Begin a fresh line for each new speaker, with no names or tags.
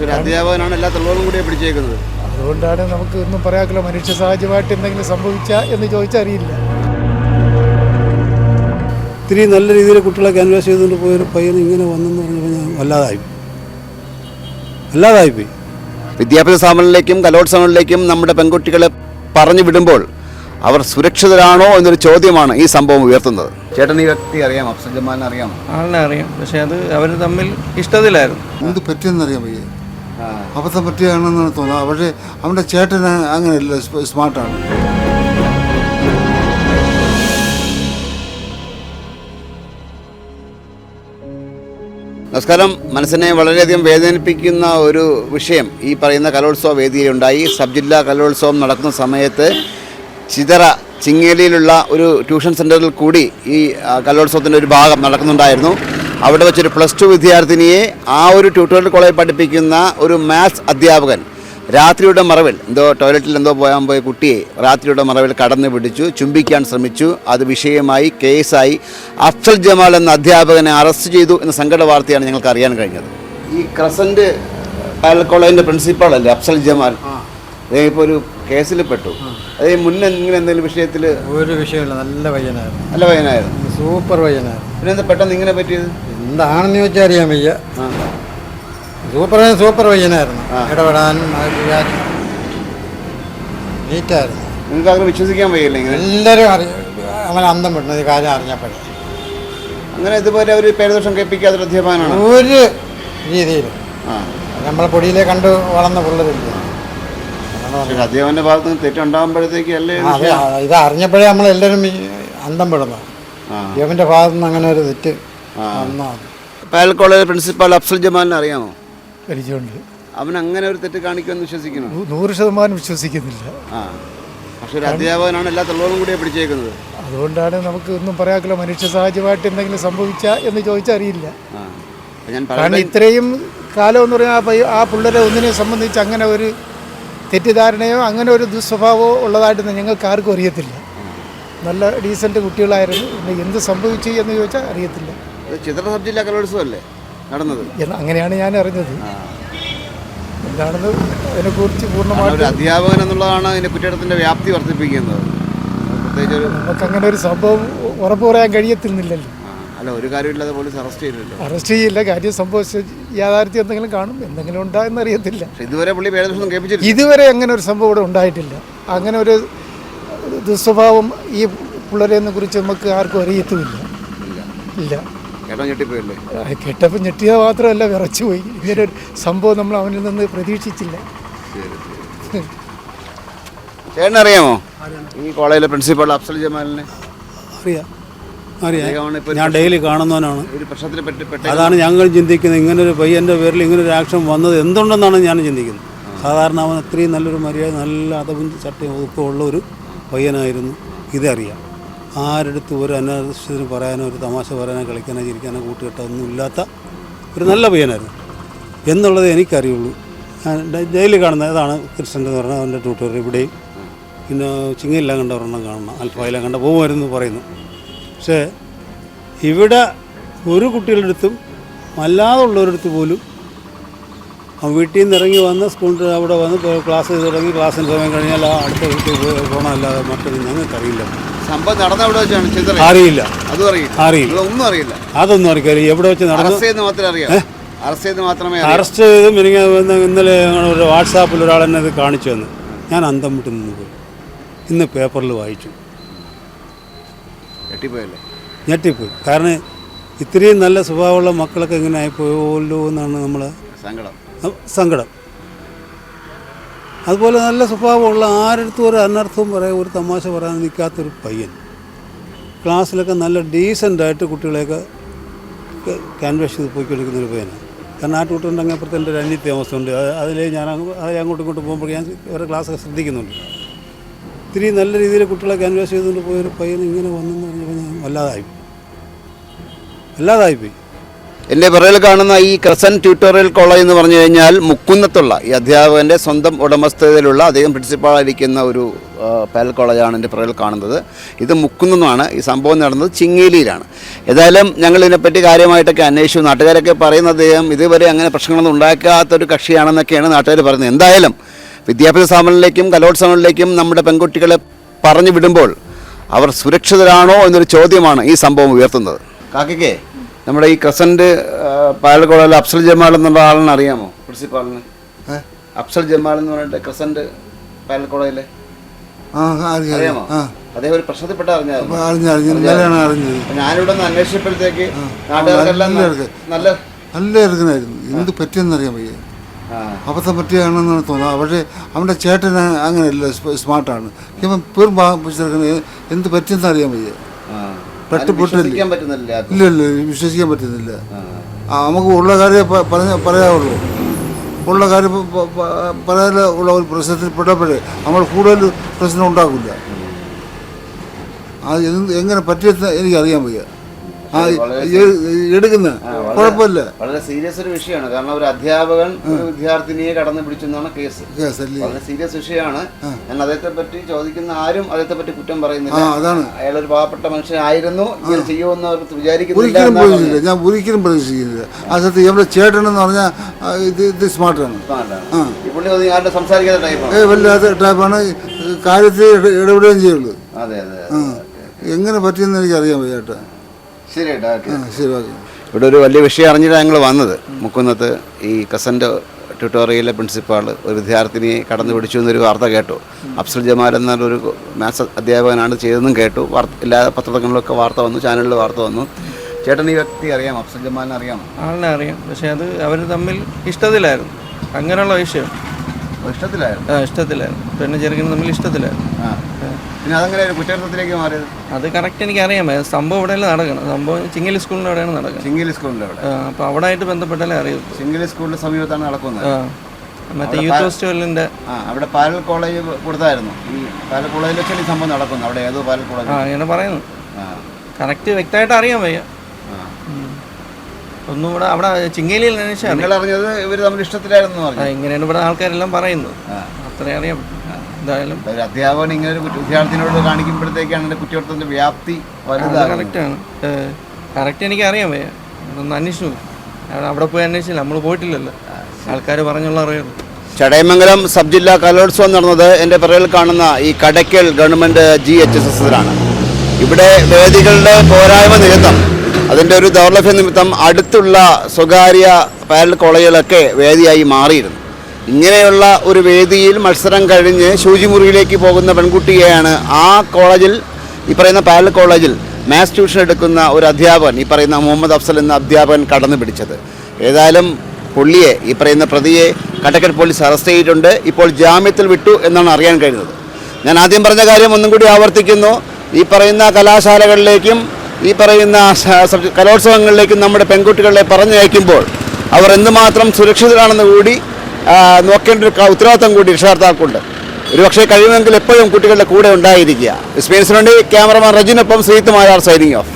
പക്ഷെ ഒരു അധ്യാപകനാണ് എല്ലാ തെളിവുകളും കൂടി പിടിച്ചേക്കുന്നത്.
അതുകൊണ്ടാണ് നമുക്ക് ഒന്നും പറയാക്കില്ല മനുഷ്യ സഹജമായിട്ട് എന്തെങ്കിലും സംഭവിച്ച എന്ന് ചോദിച്ചറിയില്ല.
ഇത്തിരി നല്ല രീതിയിൽ കുട്ടികളെ ക്യാൻവാസ് ചെയ്തുകൊണ്ട് പോയൊരു പയ്യൻ ഇങ്ങനെ വന്നെന്ന് പറഞ്ഞപ്പോൾ ഞാൻ വല്ലാതായി വല്ലാതായിപ്പോയി
വിദ്യാഭ്യാസ സ്ഥാപനങ്ങളിലേക്കും കലോത്സവങ്ങളിലേക്കും നമ്മുടെ പെൺകുട്ടികളെ പറഞ്ഞു വിടുമ്പോൾ അവർ സുരക്ഷിതരാണോ എന്നൊരു ചോദ്യമാണ് ഈ സംഭവം ഉയർത്തുന്നത്. ചേട്ടൻ ഈ വ്യക്തി അറിയാം അഫ്സൽ ജമാലിനെ അറിയാം.
ആളിനെ അറിയാം പക്ഷെ അത് അവർ തമ്മിൽ ഇഷ്ടത്തിലായിരുന്നു.
എന്ത് പറ്റിയെന്നറിയാൻ വയ്യ. അബദ്ധം പറ്റിയാണെന്നാണ് തോന്നുന്നത്. പക്ഷേ അവന്റെ ചേട്ടൻ അങ്ങനെയല്ല സ്മാർട്ടാണ്.
നമസ്കാരം. മനസ്സിനെ വളരെയധികം വേദനിപ്പിക്കുന്ന ഒരു വിഷയം ഈ പറയുന്ന കലോത്സവ വേദിയിലുണ്ടായി. സബ് ജില്ലാ കലോത്സവം നടക്കുന്ന സമയത്ത് ചിതറ ചിങ്ങേലിയിലുള്ള ഒരു ട്യൂഷൻ സെന്ററിൽ കൂടി ഈ കലോത്സവത്തിന്റെ ഒരു ഭാഗം നടക്കുന്നുണ്ടായിരുന്നു. അവിടെ വെച്ചൊരു പ്ലസ് ടു വിദ്യാർത്ഥിനിയെ ആ ഒരു ട്യൂട്ടോറിയൽ കോളേജിൽ പഠിപ്പിക്കുന്ന ഒരു മാത്സ് അധ്യാപകൻ രാത്രിയുടെ മറവിൽ എന്തോ ടോയ്ലറ്റിൽ എന്തോ പോകാൻ പോയ കുട്ടിയെ രാത്രിയുടെ മറവിൽ കടന്നു പിടിച്ചു ചുംബിക്കാൻ ശ്രമിച്ചു അത് വിഷയമായി കേസായി അഫ്സൽ ജമാൽ എന്ന അധ്യാപകനെ അറസ്റ്റ് ചെയ്തു എന്ന സങ്കട വാർത്തയാണ് ഞങ്ങൾക്ക് അറിയാൻ കഴിഞ്ഞത്. ഈ ക്രസന്റ് പയൽ കോളേജിന്റെ പ്രിൻസിപ്പാൾ അല്ലേ അഫ്സൽ ജമാൽ? അദ്ദേഹം ഇപ്പോൾ ഒരു കേസിൽ പെട്ടു. അതേ മുന്നേ ഇങ്ങനെ എന്തെങ്കിലും വിഷയത്തിൽ
ഒരു വിഷയമില്ല നല്ല പയ്യനായിരുന്നു.
നല്ല പയ്യനായിരുന്നു.
സൂപ്പർ പയ്യനായിരുന്നു
പിന്നെ എന്താ പെട്ടെന്ന് ഇങ്ങനെ പറ്റിയത്?
എന്താണെന്ന് ചോദിച്ചാൽ അറിയാൻ വയ്യ. സൂപ്പർ സൂപ്പർ പയ്യനായിരുന്നു ഇടപെടാനും നീറ്റായിരുന്നു
നിങ്ങൾക്ക് അങ്ങനെ വിശ്വസിക്കാൻ വയ്യല്ലേ ഇങ്ങനെ?
എല്ലാവരും അറി അവൻ അന്തം വിടുന്നത് ഈ കാര്യം അറിഞ്ഞപ്പോഴേ.
അങ്ങനെ ഇതുപോലെ ഒരു പേരദോഷം കേൾപ്പിക്കാത്തൊരു അധ്യാപകനാണ്.
ഒരു രീതിയിലും.
ആ.
നമ്മളെ പൊടിയിലെ കണ്ട് വളർന്ന പിള്ളേരില്ല?
പക്ഷേ അധ്യാപകന്റെ ഭാഗത്ത് നിന്ന് തെറ്റുണ്ടാകുമ്പോഴത്തേക്ക് അല്ലേ ഇത്
അതെ ഇത് അറിഞ്ഞപ്പോഴേ നമ്മളെല്ലാവരും ഈ അന്തം വിടുന്നത്
ആ.
ഇവന്റെ ഭാഗത്തു നിന്ന് അങ്ങനെ ഒരു തെറ്റ് വന്നതാണ്
പാലൽ കോളേജ് പ്രിൻസിപ്പാൾ അഫ്സൽ ജമാലിനെ അറിയാമോ?
പരിചയമുണ്ട്.
അവൻ അങ്ങനെ ഒരു തെറ്റ് കാണിക്കുമെന്ന് വിശ്വസിക്കുന്നു
നൂറ് ശതമാനം വിശ്വസിക്കുന്നില്ല.
ആ. പക്ഷെ ഒരു അധ്യാപകനാണ് എല്ലാ തെളിവുകളും കൂടി പിടിച്ചേക്കുന്നത്.
അതുകൊണ്ടാണ് നമുക്ക് ഒന്നും പറയാക്കില്ല മനുഷ്യ സഹജമായിട്ട് എന്തെങ്കിലും സംഭവിച്ച എന്ന് ചോദിച്ചറിയില്ല
അറിയില്ല.
കാരണം ഇത്രയും കാലം എന്ന് പറഞ്ഞാൽ ആ പിള്ളേരെ ഒന്നിനെ സംബന്ധിച്ച് അങ്ങനെ ഒരു തെറ്റിദ്ധാരണയോ അങ്ങനെ ഒരു ദുസ്വഭാവമോ ഉള്ളതായിട്ടൊന്നും ഞങ്ങൾക്ക് ആർക്കും അറിയത്തില്ല. നല്ല ഡീസന്റ് കുട്ടികളായിരുന്നു. പിന്നെ എന്ത് സംഭവിച്ചു എന്ന് ചോദിച്ചാൽ അറിയത്തില്ല.
ചിത്ര സബ് ജില്ലാ കലോത്സവം അല്ലേ നടന്നത്
അങ്ങനെയാണ് ഞാൻ അറിഞ്ഞത്. എന്താണെന്ന് അതിനെക്കുറിച്ച്
പൂർണമായിട്ട് അധ്യാപകൻ എന്നുള്ളതാണ് അതിന്റെ കുറ്റകടത്തിന്റെ വ്യാപ്തി വർദ്ധിപ്പിക്കുന്നത്.
നമുക്ക് അങ്ങനെ ഒരു സംഭവം ഉറപ്പ് പറയാൻ കഴിയത്തില്ലല്ലോ.
അല്ല ഒരു കാര്യമില്ലാതെ പോലീസ് അറസ്റ്റ് ചെയ്തില്ലല്ലോ.
അറസ്റ്റ് ചെയ്യില്ല. കാര്യം സംഭവിച്ച യാഥാർത്ഥ്യം എന്തെങ്കിലും കാണും. എന്തെങ്കിലും ഉണ്ടായെന്ന് അറിയത്തില്ല.
ഇതുവരെ പുള്ളി
ഇതുവരെ അങ്ങനെ ഒരു സംഭവം ഇവിടെ ഉണ്ടായിട്ടില്ല. അങ്ങനെ ഒരു ദുസ്വഭാവം ഈ പിള്ളേരെയൊന്നും കുറിച്ച് നമുക്ക് ആർക്കും അറിയത്തുമില്ല. ഇല്ല. കേട്ടപ്പോൾ ഞെട്ടിയത് മാത്രമല്ല വിറച്ചു പോയി. ഇങ്ങനെ ഒരു സംഭവം നമ്മൾ അവനിൽ നിന്ന് പ്രതീക്ഷിച്ചില്ല.
ചേട്ടനറിയാമോ ഈ കോളേജിലെ പ്രിൻസിപ്പാൾ അഫ്സൽ ജമാലിനെ?
അറിയാം. അറിയാം. ഞാൻ ഡെയിലി കാണുന്നവനാണ്. അതാണ് ഞങ്ങൾ ചിന്തിക്കുന്നത്. ഇങ്ങനെ ഒരു പയ്യന്റെ പേരിൽ ഇങ്ങനെ ഒരു ആക്ഷൻ വന്നത് എന്തുണ്ടെന്നാണ് ഞാൻ ചിന്തിക്കുന്നത്. സാധാരണ അവൻ അത്രയും നല്ലൊരു മര്യാദ നല്ല അതവും ചട്ടയും ഒക്കെ ഉള്ള ഒരു പയ്യനായിരുന്നു. ഇതറിയാം ആരെടുത്ത് ഒരു അനാവശ്യത്തിന് പറയാനോ ഒരു തമാശ പറയാനോ കളിക്കാനോ ചിരിക്കാനോ കൂട്ടുകെട്ടോ ഒന്നും ഇല്ലാത്ത ഒരു നല്ല പയ്യനായിരുന്നു. എന്നുള്ളത് എനിക്കറിയുള്ളൂ. ജയിലിൽ കാണുന്ന ഏതാണ് കൃഷ്ണൻ എന്ന് പറഞ്ഞാൽ അവന്റെ ട്യൂട്ടോർ ഇവിടെയും. പിന്നെ ചിങ്ങയിലെല്ലാം കണ്ട ഒരെണ്ണം കാണണം. അൽഫായിലെല്ലാം കണ്ട പോകുമായിരുന്നു പറയുന്നു. പക്ഷേ ഇവിടെ ഒരു കുട്ടികളുടെ അടുത്തും അല്ലാതെ ഉള്ളവരടുത്ത് പോലും വീട്ടിൽ നിന്ന് ഇറങ്ങി വന്ന് സ്കൂളിൽ അവിടെ വന്ന് ക്ലാസ് ചെയ്ത് തുടങ്ങി ക്ലാസ്സിന് സമയം കഴിഞ്ഞാൽ ആ അടുത്ത വീട്ടിൽ പോകണമല്ലാതെ മറ്റൊന്നും ഞങ്ങൾക്കറിയില്ല
സംഭവം നടന്ന എവിടെ വെച്ചാണ്
അറിയില്ല.
അതും അറിയില്ല.
അറിയില്ല.
ഒന്നും അറിയില്ല.
അതൊന്നും അറിയില്ല എവിടെ വെച്ച് നടന്നു
അറസ്റ്റ് ചെയ്ത് മാത്രമേ അറിയാം അറസ്റ്റ് ചെയ്ത് മാത്രമേ.
അറസ്റ്റ് ചെയ്തും എനിക്ക് ഇന്നലെ ഒരു വാട്സാപ്പിൽ ഒരാൾ എന്നെ അത് കാണിച്ചു തന്നു. ഞാൻ അന്തം വിട്ട് നിന്ന് പോയി. ഇന്ന് പേപ്പറിൽ വായിച്ചു.
ഞെട്ടിപ്പോയല്ലേ?
ഞെട്ടിപ്പോയി. കാരണം ഇത്രയും നല്ല സ്വഭാവമുള്ള മക്കളൊക്കെ ഇങ്ങനെ ആയിപ്പോയല്ലോ എന്നാണ് നമ്മൾ
സങ്കടം.
സങ്കടം. അതുപോലെ നല്ല സ്വഭാവമുള്ള ആരടുത്തും ഒരു അനർത്ഥവും പറയാൻ ഒരു തമാശ പറയാൻ നിൽക്കാത്തൊരു പയ്യൻ. ക്ലാസ്സിലൊക്കെ നല്ല ഡീസന്റായിട്ട് കുട്ടികളെയൊക്കെ ക്യാൻവാഷ് ചെയ്ത് പോയിക്കൊണ്ടിരിക്കുന്ന ഒരു പയ്യനാണ്. കാരണം ആ ട്യൂട്ടറിന്റെ അങ്ങപ്പുറത്ത് എന്റെ ഒരു അത് അതിലേ ഞാൻ അങ്ങ് അതിലെ അങ്ങോട്ടും ഇങ്ങോട്ടും പോകുമ്പോൾ ഞാൻ അവരുടെ ക്ലാസ്സൊക്കെ ശ്രദ്ധിക്കുന്നുണ്ട്. ഇത്തിരി നല്ല രീതിയിൽ കുട്ടികളെ ക്യാൻവാസ് ചെയ്തുകൊണ്ട് പോയൊരു പയ്യൻ ഇങ്ങനെ വന്നെന്ന് പറഞ്ഞപ്പോൾ ഞാൻ വല്ലാതായി വല്ലാതായിപ്പോയി
എന്റെ പിറകിൽ കാണുന്ന ഈ ക്രസൻ ട്യൂട്ടോറിയൽ കോളേജ് എന്ന് പറഞ്ഞു കഴിഞ്ഞാൽ മുക്കുന്നത്തുള്ള ഈ അധ്യാപകന്റെ സ്വന്തം ഉടമസ്ഥതയിലുള്ള അദ്ദേഹം പ്രിൻസിപ്പാളായിരിക്കുന്ന ഒരു പാൽ കോളേജാണ് എന്റെ പിറകിൽ കാണുന്നത്. ഇത് മുക്കുന്നതാണ്. ഈ സംഭവം നടന്നത് ചിങ്ങേലിയിലാണ്. ഏതായാലും ഞങ്ങൾ ഇതിനെപ്പറ്റി കാര്യമായിട്ടൊക്കെ അന്വേഷിച്ചു. നാട്ടുകാരൊക്കെ പറയുന്ന അദ്ദേഹം ഇതുവരെ അങ്ങനെ പ്രശ്നങ്ങളൊന്നും ഉണ്ടാക്കാത്തൊരു കക്ഷിയാണെന്നൊക്കെയാണ് നാട്ടുകാർ പറയുന്നത്. എന്തായാലും വിദ്യാഭ്യാസ സ്ഥാപനങ്ങളിലേക്കും കലോത്സവങ്ങളിലേക്കും നമ്മുടെ പെൺകുട്ടികളെ പറഞ്ഞു വിടുമ്പോൾ അവർ സുരക്ഷിതരാണോ എന്നൊരു ചോദ്യമാണ് ഈ സംഭവം ഉയർത്തുന്നത്. കാക്കയ്ക്ക് നമ്മുടെ ഈ ക്രസന്റ് പാലക്കോടിലെ അഫ്സൽ ജമാൽ എന്നുള്ള ആളെന്ന് അറിയാമോ? പ്രിൻസിപ്പാളിന് അഫ്സൽ ജമാൽ എന്ന് പറഞ്ഞിട്ട് ക്രസന്റ്
പാലക്കോടയിലെ
അറിയാമോ? അതേ ഒരു പ്രശ്നത്തിൽപ്പെട്ട ഞാനിവിടെ അന്വേഷിച്ചപ്പോഴത്തേക്ക് നാട്ടുകാർക്കെല്ലാം
നല്ല
നല്ല
ഇറങ്ങനായിരുന്നു എന്ത് പറ്റിയെന്നറിയാൻ വയ്യ. അബദ്ധം പറ്റിയാണെന്നാണ് തോന്നുന്നത്. പക്ഷേ അവന്റെ ചേട്ടൻ അങ്ങനെയല്ല സ്മാർട്ടാണ്. ഇവൻ പേരും എന്ത് പറ്റിയെന്നറിയാൻ വയ്യ.
വിശ്വസിക്കാൻ പറ്റുന്നില്ല
ഇല്ല ഇല്ല വിശ്വസിക്കാൻ പറ്റുന്നില്ല.
ആ.
നമുക്ക് ഉള്ള കാര്യം പറഞ്ഞ പറയാവുള്ളൂ. ഉള്ള കാര്യം പ- പ- പ- പറയാതെ ഉള്ള ഒരു പ്രശ്നത്തിൽ പെട്ടപ്പോഴേ നമ്മൾ കൂടുതൽ പ്രശ്നം ഉണ്ടാക്കില്ല അത് എങ്ങനെ പറ്റിയെന്ന് എനിക്കറിയാൻ വയ്യ. ആ എ- എടുക്കുന്ന കുഴപ്പമില്ല.
വളരെ സീരിയസ് ഒരു വിഷയമാണ്. കാരണം ഒരു അധ്യാപകൻ ഒരു വിദ്യാർത്ഥിനിയെ കടന്നു പിടിച്ചെന്നാണ് കേസ്. വളരെ സീരിയസ് വിഷയമാണ്. ഞാൻ അദ്ദേഹത്തെ പറ്റി ചോദിക്കുന്ന ആരും അദ്ദേഹത്തെ പറ്റി കുറ്റം പറയുന്നില്ല.
അതാണ്.
അയാൾ ഒരു പാവപ്പെട്ട മനുഷ്യനായിരുന്നു. ഇങ്ങനെ ചെയ്യുമെന്ന് അവർ വിചാരിക്കുന്നില്ല
പ്രതീക്ഷിക്കില്ല ഞാൻ ഒരിക്കലും പ്രതീക്ഷിക്കുന്നില്ല ആ സത്യം ഇവിടെ ചേട്ടനെന്ന് പറഞ്ഞാൽ ഇത് ഇത് സ്മാർട്ടാണ്. ഏ വല്ലാത്ത ടൈപ്പാണ് കാര്യത്തിൽ ഇട- ഇടപെടുകയും ചെയ്യുള്ളൂ. എങ്ങനെ പറ്റിയെന്ന് എനിക്ക് അറിയാൻ ചേട്ടാ.
ശരി
ശരി ഓക്കെ.
ഇവിടെ ഒരു വലിയ വിഷയം അറിഞ്ഞിട്ടാണ് ഞങ്ങൾ വന്നത്. മുക്കുന്നത്ത് ഈ കസന്റെ ട്യൂട്ടോറിയലിലെ പ്രിൻസിപ്പാൾ ഒരു വിദ്യാർത്ഥിനിയെ കടന്നു പിടിച്ചു എന്നൊരു വാർത്ത കേട്ടു. അഫ്സൽ ജമാൽ എന്നൊരു മാത്സ് അധ്യാപകനാണ് ചെയ്തതെന്നും കേട്ടു. വാർത്ത എല്ലാ പത്രങ്ങളിലൊക്കെ വാർത്ത വന്നു ചാനലിൽ വാർത്ത വന്നു. ചേട്ടൻ ഈ വ്യക്തി അറിയാം അഫ്സൽ ജമാലിനെ അറിയാമോ?
ആളിനെ അറിയാം. പക്ഷേ അത് അവർ തമ്മിൽ ഇഷ്ടത്തിലായിരുന്നു. അങ്ങനെയുള്ള വിഷയം.
ഇഷ്ടത്തിലായിരുന്നു?
പെണ്ണ് ചെറുക്കനും തമ്മിൽ ഇഷ്ടത്തിലായിരുന്നു.
പിന്നെ അതങ്ങനെ ഒരു കുറ്റകൃത്യത്തിലേക്ക് മാറിയത്?
അത് കറക്റ്റ് എനിക്ക് അറിയാം സംഭവം ഇവിടെയല്ല നടക്കണം സംഭവം ചിങ്ങലി സ്കൂളിന്റെ അവിടെയാണ് നടക്കുന്നത്.
ചിങ്കിലി സ്കൂളിന്റെ അവിടെ.
അപ്പോൾ അവിടെ ആയിട്ട് ബന്ധപ്പെട്ടാലേ അറിയൂ
ചിങ്ങലി സ്കൂളിന്റെ സമീപത്താണ് നടക്കുന്നത്.
മറ്റേ യൂത്ത്
ഫെസ്റ്റിവലിന്റെ അവിടെ പാലൽ കോളേജ് കൊടുത്തായിരുന്നു. ഈ പാലൽ കോളേജിൽ വെച്ചാണ് ഈ സംഭവം നടക്കുന്നു അവിടെ ഏതോ പാലൽ കോളേജ്.
ആ ഇങ്ങനെ പറയുന്നു. കറക്റ്റ് വ്യക്തമായിട്ട് അറിയാൻ വയ്യ. ഒന്നും ഇവിടെ അവിടെ ചിങ്ങേലിയിൽ
നിങ്ങൾ അറിഞ്ഞത് ഇവർ തമ്മിൽ ഇഷ്ടത്തിലായിരുന്നു പറഞ്ഞു.
ഇങ്ങനെയാണ് ഇവിടെ ആൾക്കാരെല്ലാം പറയുന്നത്.
ആ.
അത്രയും അറിയാം. എന്തായാലും.
ഒരു അധ്യാപകൻ ഇങ്ങനെ ഒരു വിദ്യാർത്ഥിനോട് കാണിക്കുമ്പോഴത്തേക്കാണ് എന്റെ കുറ്റകൃത്യത്തിന്റെ വ്യാപ്തി വലുതാകുന്നത്.
കറക്റ്റാണ്. കറക്റ്റ് എനിക്ക് അറിയാൻ വയ്യ ഒന്ന് അന്വേഷിച്ചു അവിടെ- പോയി അന്വേഷിച്ചില്ല. നമ്മൾ പോയിട്ടില്ലല്ലോ. ആൾക്കാർ പറഞ്ഞുള്ള അറിയുള്ളൂ
ചടയമംഗലം സബ് ജില്ലാ കലോത്സവം നടന്നത് എന്റെ പിറകിൽ കാണുന്ന ഈ Kadakkal government G H S എസിലാണ് ഇവിടെ വേദികളുടെ പോരായ്മ നിമിത്തം അതിന്റെ ഒരു ദൗർലഭ്യ നിമിത്തം അടുത്തുള്ള സ്വകാര്യ പാരൽ കോളേജുകളൊക്കെ വേദിയായി മാറിയിരുന്നു. ഇങ്ങനെയുള്ള ഒരു വേദിയിൽ മത്സരം കഴിഞ്ഞ് ശുചിമുറിയിലേക്ക് പോകുന്ന പെൺകുട്ടിയെയാണ് ആ കോളേജിൽ ഈ പറയുന്ന പാരൽ കോളേജിൽ മാത്സ് ട്യൂഷൻ എടുക്കുന്ന ഒരു അധ്യാപകൻ ഈ പറയുന്ന മുഹമ്മദ് അഫ്സൽ എന്ന അധ്യാപകൻ കടന്നു പിടിച്ചത്. ഏതായാലും പുള്ളിയെ ഈ പറയുന്ന പ്രതിയെ കട്ടക്കൽ പോലീസ് അറസ്റ്റ് ചെയ്തിട്ടുണ്ട്. ഇപ്പോൾ ജാമ്യത്തിൽ വിട്ടു എന്നാണ് അറിയാൻ കഴിയുന്നത് ഞാൻ ആദ്യം പറഞ്ഞ കാര്യം ഒന്നും കൂടി ആവർത്തിക്കുന്നു. ഈ പറയുന്ന കലാശാലകളിലേക്കും ഈ പറയുന്ന കലോത്സവങ്ങളിലേക്ക് നമ്മുടെ പെൺകുട്ടികളെ പറഞ്ഞയക്കുമ്പോൾ അവർ എന്തുമാത്രം സുരക്ഷിതരാണെന്ന് കൂടി നോക്കേണ്ട ഒരു ഉത്തരവാദിത്തം കൂടി രക്ഷകർത്താർക്കുണ്ട് ഒരുപക്ഷെ കഴിയുമെങ്കിൽ എപ്പോഴും കുട്ടികളുടെ കൂടെ ഉണ്ടായിരിക്കുക. സ്പെയിൻസിന് വേണ്ടി ക്യാമറമാൻ റജിനൊപ്പം ശ്രീത്തുമായ സൈനിങ് ഓഫ്